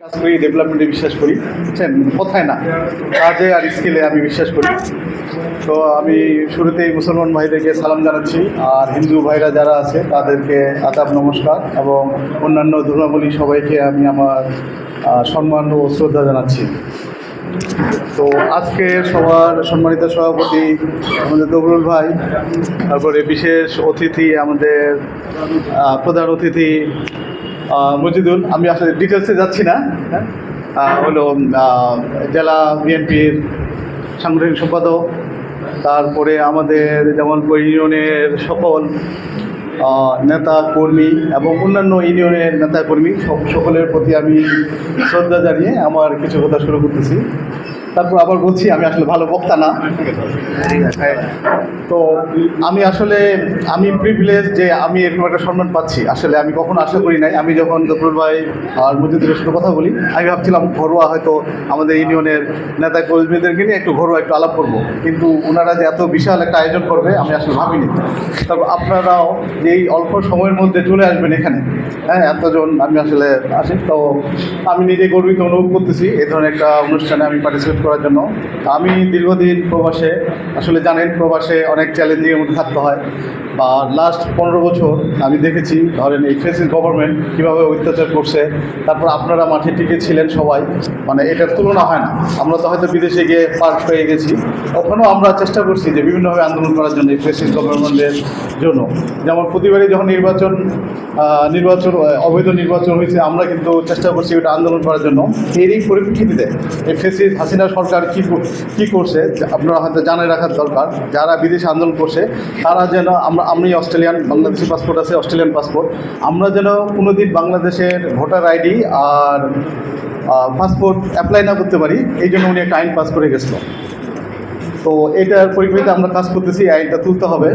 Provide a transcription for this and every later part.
কাজ করি ডেভেলপমেন্টে বিশ্বাস করি। বুঝছেন কোথায় না? কাজে আর স্কিলে আমি বিশ্বাস করি। তো আমি শুরুতেই মুসলমান ভাইদেরকে সালাম জানাচ্ছি আর হিন্দু ভাইরা যারা আছে তাদেরকে আদাব নমস্কার এবং অন্যান্য ধর্মাবলী সবাইকে আমি আমার সম্মান ও শ্রদ্ধা জানাচ্ছি। তো আজকে সবার সম্মানিত সভাপতি আমাদের দবরুল ভাই তারপরে বিশেষ অতিথি আমাদের প্রধান অতিথি মজিদুল, আমি আসলে ডিটেলসে যাচ্ছি না হলো জেলা বিএনপির সাংগঠনিক সম্পাদক, তারপরে আমাদের যেমন ইউনিয়নের সকল নেতা কর্মী এবং অন্যান্য ইউনিয়নের নেতা কর্মী, সব- সকলের প্রতি আমি শ্রদ্ধা জানিয়ে আমার কিছু কথা শুরু করতেছি তারপর আবার বলছি, আমি আসলে ভালো বক্তা না। তো আমি আসলে, আমি প্রিভিলেজ যে আমি এরকম একটা সম্মান পাচ্ছি। আসলে আমি কখনো আশা করি নাই। আমি যখন দফরুল ভাই আর মজিদুরের সাথে কথা বলি, আমি ভাবছিলাম ঘরোয়া হয়তো আমাদের ইউনিয়নের নেতা কর্মীদেরকে নিয়ে একটু ঘরোয়া একটু আলাপ করব। কিন্তু ওনারা যে এত বিশাল একটা আয়োজন করবে, আমি আসলে ভাবিনি। তবে আপনারাও এই অল্প সময়ের মধ্যে চলে আসবেন এখানে হ্যাঁ এতজন আমি আসলে আসি। তো আমি নিজে গর্বিত অনুভব করতেছি এই ধরনের একটা অনুষ্ঠানে আমি পার্টিসিপেট করার জন্য। আমি দীর্ঘদিন প্রবাসে, আসলে জানেন প্রবাসে অনেক চ্যালেঞ্জিংয়ের মধ্যে থাকতে হয়। বা লাস্ট পনেরো বছর আমি দেখেছি, ধরেন এই ফেসিস গভর্নমেন্ট কীভাবে অত্যাচার করছে, তারপর আপনারা মাঠে টিকে ছিলেন সবাই মানে এটার তুলনা হয় না। আমরা তো হয়তো বিদেশে গিয়ে পার্ক পেয়ে গেছি। ওখানেও আমরা চেষ্টা করছি যে বিভিন্নভাবে আন্দোলন করার জন্য এই ফেসিস গভর্নমেন্টের জন্য। যেমন প্রতিবারই যখন নির্বাচন নির্বাচন অবৈধ নির্বাচন হয়েছে, আমরা কিন্তু চেষ্টা করছি ওটা আন্দোলন করার জন্য। এর এই পরিপ্রেক্ষিতে এই ফেসিস হাসিনা সরকার কী কী করছে, আপনারা হয়তো জানে রাখার দরকার। যারা বিদেশে আন্দোলন করছে, তারা যেন আমরা, আমি অস্ট্রেলিয়ান, বাংলাদেশি পাসপোর্ট আছে, অস্ট্রেলিয়ান পাসপোর্ট আমরা যেন কোনোদিন বাংলাদেশের ভোটার আইডি আর পাসপোর্ট অ্যাপ্লাই না করতে পারি, এই জন্য উনি একটা আইন পাস করে গেছিল। তো এটার পরিপ্রেক্ষিতে আমরা কাজ করতেছি আইনটা তুলতে হবে।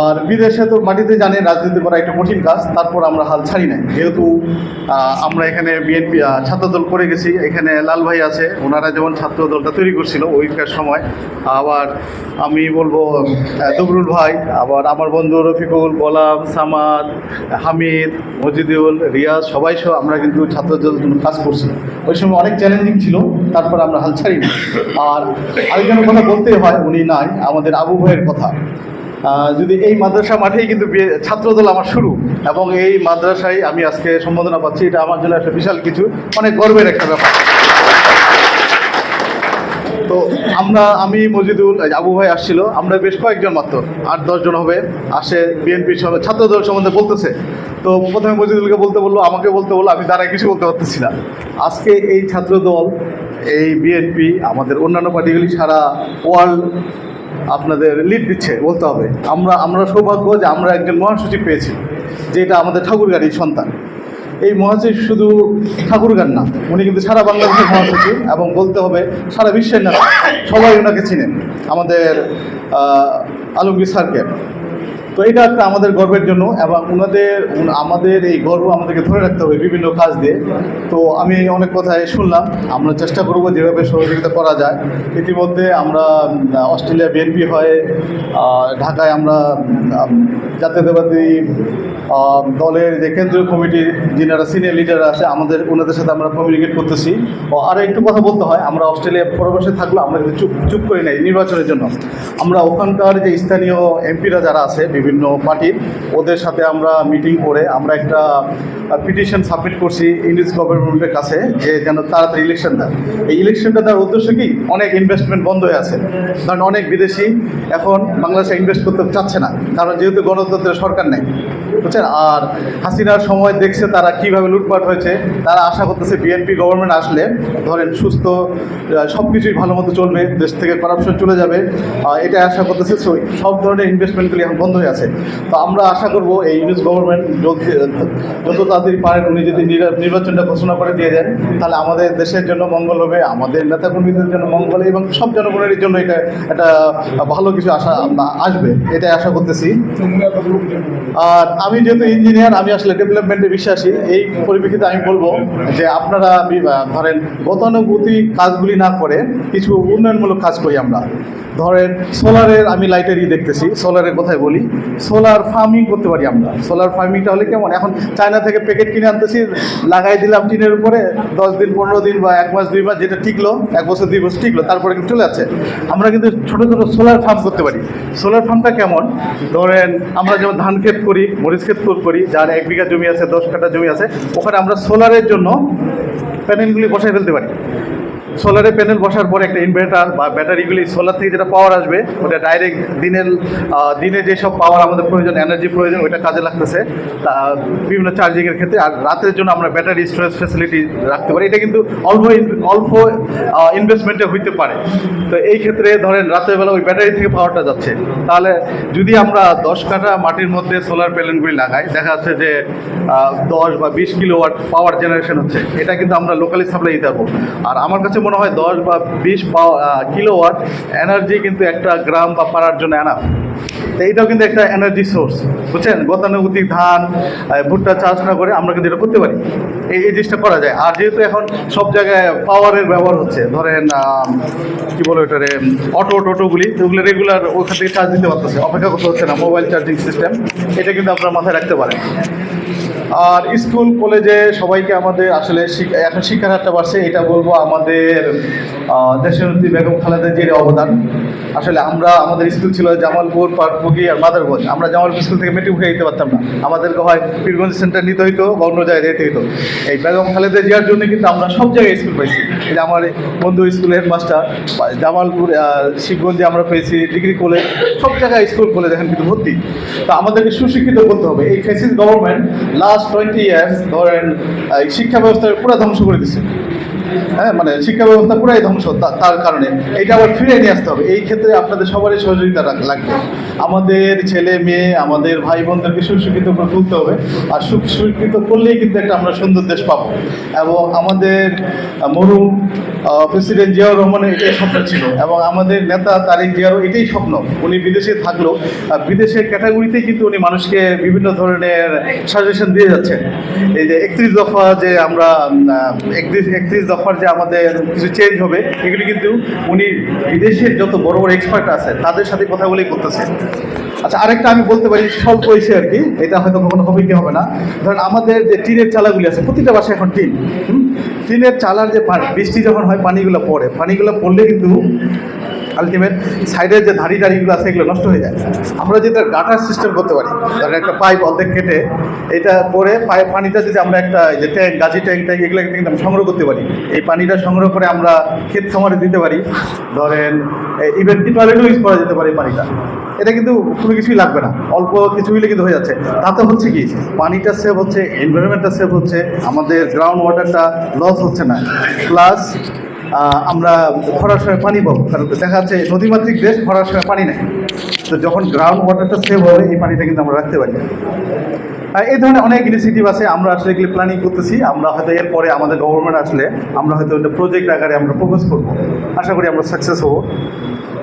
আর বিদেশে তো মাটিতে জানে রাজনীতি করা একটা কঠিন কাজ, তারপর আমরা হাল ছাড়ি নাই। যেহেতু আমরা এখানে বিএনপি ছাত্রদল করে গেছি, এখানে লাল ভাই আছে, ওনারা যেমন ছাত্র দলটা তৈরি করছিল ওইকার সময়, আবার আমি বলব দবরুল ভাই, আবার আমার বন্ধু রফিকুল, গোলাম, সামাদ, হামিদ, মজিদুল, রিয়াজ, সবাই সহ আমরা কিন্তু ছাত্রদল কাজ করছি। ওই সময় অনেক চ্যালেঞ্জিং ছিল, তারপর আমরা হাল ছাড়ি ছাড়িনি আর আরেকজনের কথা বলতেই হয়, উনি নাই, আমাদের আবু ভাইয়ের কথা। যদি এই মাদ্রাসা মাঠেই কিন্তু ছাত্রদল আমার শুরু, এবং এই মাদ্রাসায় আমি আজকে সম্বোধনা পাচ্ছি, এটা আমার জন্য একটা বিশাল কিছু, অনেক গর্বের একটা ব্যাপার। তো আমরা, আমি মজিদুল আবু ভাই আসছিল, আমরা বেশ কয়েকজন মাত্র, আট দশজন হবে, আসে বিএনপির সঙ্গে ছাত্রদল সম্বন্ধে বলতেছে। তো প্রথমে মজিদুলকে বলতে বলল, আমাকে বলতে বলল, আমি দাঁড়ায় কিছু বলতে পারতেছি না। আজকে এই ছাত্রদল, এই বিএনপি, আমাদের অন্যান্য পার্টিগুলি সারা ওয়ার্ল্ড আপনাদের লিড দিচ্ছে, বলতে হবে। আমরা আমরা সৌভাগ্য যে আমরা একজন মহাসচিব পেয়েছি যেটা আমাদের ঠাকুরগাড়ির সন্তান। এই মহাসচিব শুধু ঠাকুরগান না, উনি কিন্তু সারা বাংলাদেশের মহাসচিব এবং বলতে হবে সারা বিশ্বের না সবাই ওনাকে চিনেন। আমাদের আলমগীর স্যারকে। তো এটা একটা আমাদের গর্বের জন্য এবং ওনাদের আমাদের এই গর্ব আমাদেরকে ধরে রাখতে হবে বিভিন্ন কাজ দিয়ে। তো আমি অনেক কথাই শুনলাম। আমরা চেষ্টা করব যেভাবে সহযোগিতা করা যায়। ইতিমধ্যে আমরা অস্ট্রেলিয়া বিএনপি হয়ে ঢাকায় আমরা জাতীয়তাবাদী দলের যে কেন্দ্রীয় কমিটির যিনারা সিনিয়র লিডার আছে, আমাদের ওনাদের সাথে আমরা কমিউনিকেট করতেছি। ও আরও একটু কথা বলতে হয়। আমরা অস্ট্রেলিয়া পরবাসে থাকলে আমরা কিন্তু চুপ চুপ করে নেই নির্বাচনের জন্য। আমরা ওখানকার যে স্থানীয় এমপিরা যারা আছে বিভিন্ন পার্টির। ওদের সাথে আমরা মিটিং করে আমরা একটা পিটিশন সাবমিট করছি ইংলিশ গভর্নমেন্টের কাছে যে যেন তাড়াতাড়ি ইলেকশন দেয়। এই ইলেকশনটা দেওয়ার উদ্দেশ্য কি? অনেক ইনভেস্টমেন্ট বন্ধ হয়ে আছে। কারণ অনেক বিদেশি এখন বাংলাদেশে ইনভেস্ট করতে চাচ্ছে না। কারণ যেহেতু গণতন্ত্রের সরকার নেই। বুঝছেন? আর হাসিনার সময় দেখছে তারা কীভাবে লুটপাট হয়েছে। তারা আশা করতেছে বিএনপি গভর্নমেন্ট আসলে ধরেন সুস্থ সব কিছুই ভালো মতো চলবে, দেশ থেকে করাপশন চলে যাবে। এটা আশা করতেছে। সব ধরনের ইনভেস্টমেন্টগুলি এখন বন্ধ হয়ে আছে। তো আমরা আশা করব এই ইউনিস গভর্নমেন্ট যত তাড়াতাড়ি পারেন, উনি যদি নির্বাচনটা ঘোষণা করে দিয়ে দেন, তাহলে আমাদের দেশের জন্য মঙ্গল হবে, আমাদের নেতাকর্মীদের জন্য মঙ্গল, এবং সব জনগণের জন্য এটা একটা ভালো কিছু আশা আসবে, এটাই আশা করতেছি। আর আমি যেহেতু ইঞ্জিনিয়ার আমি আসলে ডেভেলপমেন্টে বিশ্বাসী, এই পরিপ্রেক্ষিতে আমি বলব যে আপনারা ধরেন গতানুগতিক কাজগুলি না করে কিছু উন্নয়নমূলক কাজ করি আমরা। ধরেন সোলারের আমি লাইটেরই দেখতেছি সোলারের কথাই বলি। সোলার ফার্মিং করতে পারি আমরা। সোলার ফার্মিংটা হলে কেমন? এখন চায়না থেকে প্যাকেট কিনে আনতেছি, লাগাই দিলাম টিনের উপরে, দশ দিন, পনেরো দিন বা এক মাস, দুই মাস যেটা টিকলো, এক বছর, দুই বছর টিকলো, তারপরে কিন্তু চলে যাচ্ছে আমরা কিন্তু ছোটো ছোটো সোলার ফার্ম করতে পারি। সোলার ফার্মটা কেমন? ধরেন আমরা যেমন ধান ক্ষেত করি, মরিচ ক্ষেত করি, যার এক বিঘা জমি আছে, দশ কাঠা জমি আছে, ওখানে আমরা সোলারের জন্য প্যানেলগুলি বসাই ফেলতে পারি। সোলারে প্যানেল বসার পরে একটা ইনভার্টার বা ব্যাটারিগুলি সোলার থেকে যেটা পাওয়ার আসবে, ওটা ডাইরেক্ট দিনের দিনে যেসব পাওয়ার আমাদের প্রয়োজন এনার্জি প্রয়োজন, ওইটা কাজে লাগতেছে। তা, বিভিন্ন চার্জিংয়ের ক্ষেত্রে, আর রাতের জন্য আমরা ব্যাটারি স্টোরেজ ফ্যাসিলিটি রাখতে পারি। এটা কিন্তু অল্প অল্প ইনভেস্টমেন্টে হইতে পারে। তো এই ক্ষেত্রে ধরেন রাতের বেলা ওই ব্যাটারি থেকে পাওয়ারটা যাচ্ছে। তাহলে যদি আমরা দশ কাঠা মাটির মধ্যে সোলার প্যানেলগুলি লাগাই, দেখা যাচ্ছে যে দশ বা বিশ কিলো ওয়াট পাওয়ার জেনারেশন হচ্ছে। এটা কিন্তু আমরা লোকালি সাপ্লাই দিতে পারব। আর আমার কাছে মনে হয় দশ বা বিশ কিলো ওয়াট এনার্জি কিন্তু একটা গ্রাম বা পাড়ার জন্য এনাফ তো এইটাও কিন্তু একটা এনার্জি সোর্স বুঝছেন? গতানুগতিক ধান ভুট্টা চাষ না করে আমরা কিন্তু এটা করতে পারি। এই এই জিনিসটা করা যায়। আর যেহেতু এখন সব জায়গায় পাওয়ারের ব্যবহার হচ্ছে, ধরেন কি বলে ওটারে অটো টোটোগুলি ওগুলো রেগুলার ওখান থেকে চার্জ দিতে পারতেছে। অপেক্ষা করতে হচ্ছে না মোবাইল চার্জিং সিস্টেম এটা কিন্তু আপনার মাথায় রাখতে পারেন। আর স্কুল, কলেজে সবাইকে আমাদের আসলে এখন শিক্ষার হারটা বাড়ছে এটা বলব আমাদের দেশের বেগম খালেদা জির অবদান। আসলে আমরা, আমাদের স্কুল ছিল জামালপুর পাটপুকি আর মাদারগঞ্জ আমরা জামালপুর স্কুল থেকে মেট্রিক উঠে দিতে পারতাম না। আমাদেরকে হয় পীরগঞ্জ সেন্টার নিতে হইতো বা অন্য জায়গায় যেতে হইতো। এই বেগম খালেদা জিয়ার জন্য কিন্তু আমরা সব জায়গায় স্কুল পাইছি। যে আমার বন্ধু স্কুলের হেডমাস্টার জামালপুর শিবগঞ্জে আমরা পেয়েছি, ডিগ্রি কলেজ সব জায়গায় স্কুল কলেজ এখন কিন্তু ভর্তি। তো আমাদেরকে সুশিক্ষিত করতে হবে। এই ফেসিস গভর্নমেন্ট লাস্ট টোয়েন্টি ইয়ার্স ধরেন এই শিক্ষা ব্যবস্থার পুরো ধ্বংস করে দিচ্ছে হ্যাঁ মানে শিক্ষা ব্যবস্থা পুরাই ধ্বংস তার কারণে। এটা আবার ফিরে নিয়ে আসতে হবে। এই ক্ষেত্রে আপনাদের সবারই সহযোগিতা লাগবে। আমাদের ছেলে, মেয়ে, আমাদের ভাই বোনদেরকে সুশিক্ষিত করে তুলতে হবে। আর সুশিক্ষিত করলেই কিন্তু একটা আমরা সুন্দর দেশ পাবো। এবং আমাদের মরুম প্রেসিডেন্ট জিয়াউর রহমানের এটাই স্বপ্ন ছিল। এবং আমাদের নেতা তারেক জিয়ারও এটাই স্বপ্ন। উনি বিদেশে থাকলেও বিদেশের ক্যাটাগরিতে কিন্তু উনি মানুষকে বিভিন্ন ধরনের সাজেশন দিয়ে যাচ্ছেন। এই যে একত্রিশ দফা যে আমরা একত্রিশ একত্রিশ দফার যে আমাদের কিছু চেঞ্জ হবে, এগুলি কিন্তু উনি বিদেশের যত বড় বড় এক্সপার্ট আছে, তাদের সাথে কথা বলেই করতেছে। আচ্ছা আরেকটা আমি বলতে পারি, স্বল্প এসে আর কি, এটা হয়তো কখনো হবে কি হবে না। ধরেন আমাদের যে টিনের চালাগুলি আছে, প্রতিটা বাসায় এখন টিন টিনের চালার যে বৃষ্টি যখন হয়, পানিগুলো পড়ে। পানিগুলো পড়লে কিন্তু আলটিমেট সাইডের যে ধাড়ি দাড়িগুলো আছে, এগুলো নষ্ট হয়ে যায়। আমরা যেটা গাটার সিস্টেম করতে পারি, ধরেন একটা পাইপ অর্ধেক কেটে এটা পরে পানিটা যদি আমরা একটা যে ট্যাঙ্ক গাজি ট্যাঙ্ক ট্যাঙ্ক এগুলো কিন্তু আমরা সংগ্রহ করতে পারি, এই পানিটা সংগ্রহ করে আমরা ক্ষেত খামারে দিতে পারি। ধরেন ইভেন কি টয়লেটও ইউজ করা যেতে পারে পানিটা। এটা কিন্তু কোনো কিছুই লাগবে না। অল্প কিছু হইলে কিন্তু হয়ে যাচ্ছে। তাতে হচ্ছে কি, পানিটা সেভ হচ্ছে এনভায়রনমেন্টটা সেভ হচ্ছে, আমাদের গ্রাউন্ড ওয়াটারটা লস হচ্ছে না। প্লাস আমরা খরার সময় পানি পাবো। কারণ দেখা যাচ্ছে নদীমাতৃক দেশ খরার সময় পানি নেই তো যখন গ্রাউন্ড ওয়াটারটা সেভ হবে, এই পানিটা কিন্তু আমরা রাখতে পারি। এই ধরনের অনেক ইনিশিয়েটিভ আছে, আমরা আসলে এগুলি প্ল্যানিং করতেছি। আমরা হয়তো এরপরে আমাদের গভর্নমেন্ট আসলে আমরা হয়তো একটা প্রজেক্ট আকারে আমরা প্রপোজ করব। আশা করি আমরা সাকসেস হব।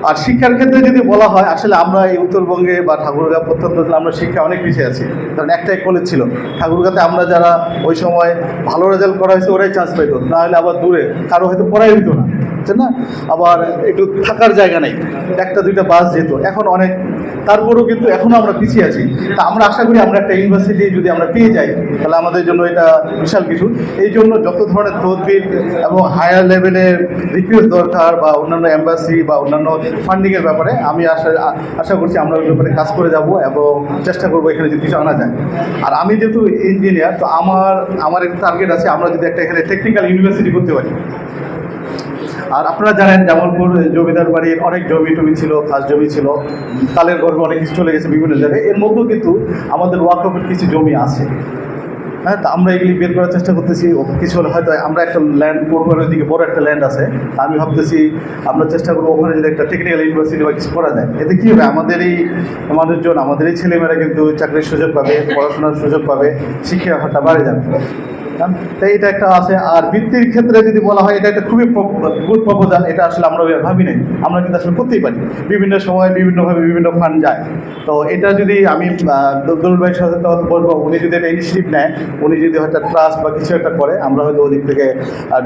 আর শিক্ষার ক্ষেত্রে যদি বলা হয়, আসলে আমরা এই উত্তরবঙ্গে বা ঠাকুরগাঁ প্রত্যন্ত আমরা শিক্ষা অনেক পিছিয়ে আছি। কারণ একটাই কলেজ ছিল। ঠাকুরগাঁতে আমরা যারা ওই সময় ভালো রেজাল্ট করা হয়েছে, ওরাই চান্স পাইতো। নাহলে আবার দূরে, কারও হয়তো পড়াই হতো না। বুঝছেন না, আবার একটু থাকার জায়গা নেই। একটা, দুইটা বাস যেত। এখন অনেক, তারপরেও কিন্তু এখনও আমরা পিছিয়ে আছি। তা আমরা আশা করি আমরা একটা ইউনিভার্সিটি যদি আমরা পেয়ে যাই, তাহলে আমাদের জন্য এটা বিশাল কিছু। এই জন্য যত ধরনের তদবির এবং হায়ার লেভেলের রিকোয়েস্ট দরকার বা অন্যান্য এম্বাসি বা অন্যান্য ফান্ডিংয়ের ব্যাপারে, আমি আশা আশা করছি আমরা ওই ব্যাপারে কাজ করে যাব এবং চেষ্টা করব এখানে যদি কিছু আনা যায়। আর আমি যেহেতু ইঞ্জিনিয়ার তো আমার আমার একটা টার্গেট আছে, আমরা যদি একটা এখানে টেকনিক্যাল ইউনিভার্সিটি করতে পারি। আর আপনারা জানেন জামালপুর জমিদার বাড়ির অনেক জমি টমি ছিল, খাস জমি ছিল। কালের গর্ভে অনেক কিছু চলে গেছে বিভিন্ন জায়গায়। এর মধ্যেও কিন্তু আমাদের ওয়াকফের কিছু জমি আছে। হ্যাঁ তা আমরা এগুলি বের করার চেষ্টা করতেছি। কিছু হলে হয়তো আমরা একটা ল্যান্ড পড়বার দিকে বড় একটা ল্যান্ড আছে। তা আমি ভাবতেছি আমরা চেষ্টা করব ওখানে যদি একটা টেকনিক্যাল ইউনিভার্সিটি বা কিছু করা যায়। এতে কী হবে? আমাদের এই মানুষজন আমাদের এই ছেলেমেয়েরা কিন্তু চাকরির সুযোগ পাবে, পড়াশোনার সুযোগ পাবে, শিক্ষার হারটা বাড়ে যাবে। হ্যাঁ, তাই এটা একটা আছে আর বৃত্তির ক্ষেত্রে যদি বলা হয় এটা একটা খুবই গুড প্রপোজাল। এটা আসলে আমরা ভাবি নাই। আমরা কিন্তু আসলে করতেই পারি। বিভিন্ন সময় বিভিন্নভাবে বিভিন্ন ফান্ড যায়। তো এটা যদি আমি দরুল ভাইয়ের সাথে বলব উনি যদি একটা ইনিশিয়েটিভ নেয় উনি যদি হয়তো ট্রাস্ট বা কিছু একটা করে আমরা হয়তো ওদিক থেকে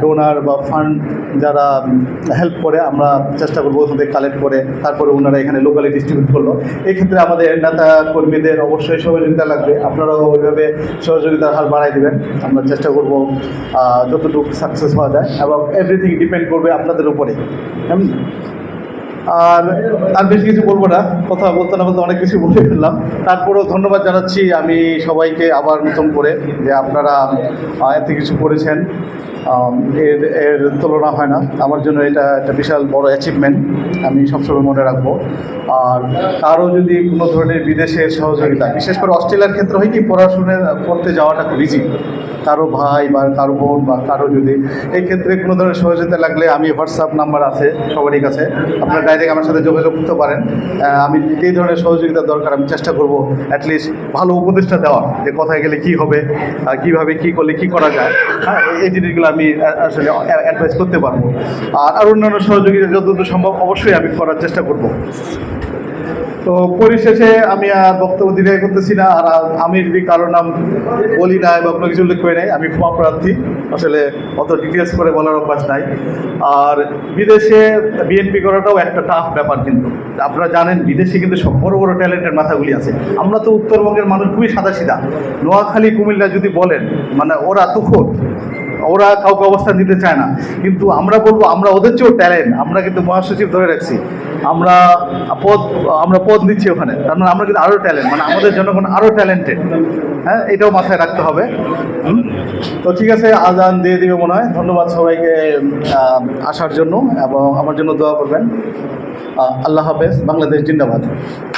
ডোনার বা ফান্ড যারা হেল্প করে আমরা চেষ্টা করব ওখান থেকে কালেক্ট করে তারপরে ওনারা এখানে লোকালি ডিস্ট্রিবিউট করল। এক্ষেত্রে আমাদের নেতা কর্মীদের অবশ্যই সহযোগিতা লাগবে। আপনারাও ওইভাবে সহযোগিতার হার বাড়াই দেবেন। আমরা চেষ্টা করব যতটুকু সাকসেস হওয়া যায় এবং এভরিথিং ডিপেন্ড করবে আপনাদের উপরে? আর আর বেশি কিছু বলব না, কথা বলতে না বলতে অনেক কিছু বলে ফেললাম। তারপরেও ধন্যবাদ জানাচ্ছি, আমি সবাইকে আবার নতুন করে যে আপনারা এত কিছু করেছেন। এর এর তুলনা হয় না। আমার জন্য এটা একটা বিশাল বড় অ্যাচিভমেন্ট আমি সবসময় মনে রাখব। আর কারও যদি কোনো ধরনের বিদেশের সহযোগিতা, বিশেষ করে অস্ট্রেলিয়ার ক্ষেত্রে হয় কি, পড়াশোনা করতে যাওয়াটা খুব ইজি কারও ভাই বা কারও বোন বা কারও যদি, এই ক্ষেত্রে কোনো ধরনের সহযোগিতা লাগলে আমি হোয়াটসঅ্যাপ নাম্বার আছে সবারই কাছে। আপনারা ডাইরেক্ট আমার সাথে যোগাযোগ করতে পারেন। আমি যেই ধরনের সহযোগিতা দরকার আমি চেষ্টা করব অ্যাটলিস্ট ভালো উপদেশটা দেওয়ার, যে কোথায় গেলে কি হবে কীভাবে কী করলে কি করা যায় হ্যাঁ এই- এই জিনিসগুলো আমি আসলে অ্যাডভাইস করতে পারব। আর আর অন্যান্য সহযোগিতা যতদূর সম্ভব অবশ্যই আমি করার চেষ্টা করব। তো পরিশেষে আমি আর বক্তব্য দীর্ঘায় করতেছি না, আর আমি যদি কারোর নাম বলি না বা কোনো কিছু উল্লেখ করে নাই, আমি ক্ষমা প্রার্থী। আসলে অত ডিটেলস করে বলার অভ্যাস নাই। আর বিদেশে বিএনপি করাটাও একটা টাফ ব্যাপার কিন্তু। আপনারা জানেন, বিদেশে কিন্তু সব বড় বড় ট্যালেন্টের মাথাগুলি আছে। আমরা তো উত্তরবঙ্গের মানুষ খুবই সাদা সিধা নোয়াখালী, কুমিল্লা যদি বলেন মানে ওরা তুখোর ওরা কাউকে অবস্থান দিতে চায় না। কিন্তু আমরা বলব, আমরা ওদের চেয়েও ট্যালেন্ট আমরা কিন্তু মহাসচিব ধরে রাখছি। আমরা পদ আমরা পদ নিচ্ছি ওখানে। তার মানে আমরা কিন্তু আরও ট্যালেন্ট মানে আমাদের জনগণ আরও ট্যালেন্টেড হ্যাঁ এটাও মাথায় রাখতে হবে। তো ঠিক আছে, আজান দিয়ে দিবে মনে হয়। ধন্যবাদ সবাইকে আসার জন্য এবং আমার জন্য দোয়া করবেন। আল্লাহ হাফেজ, বাংলাদেশ জিন্দাবাদ।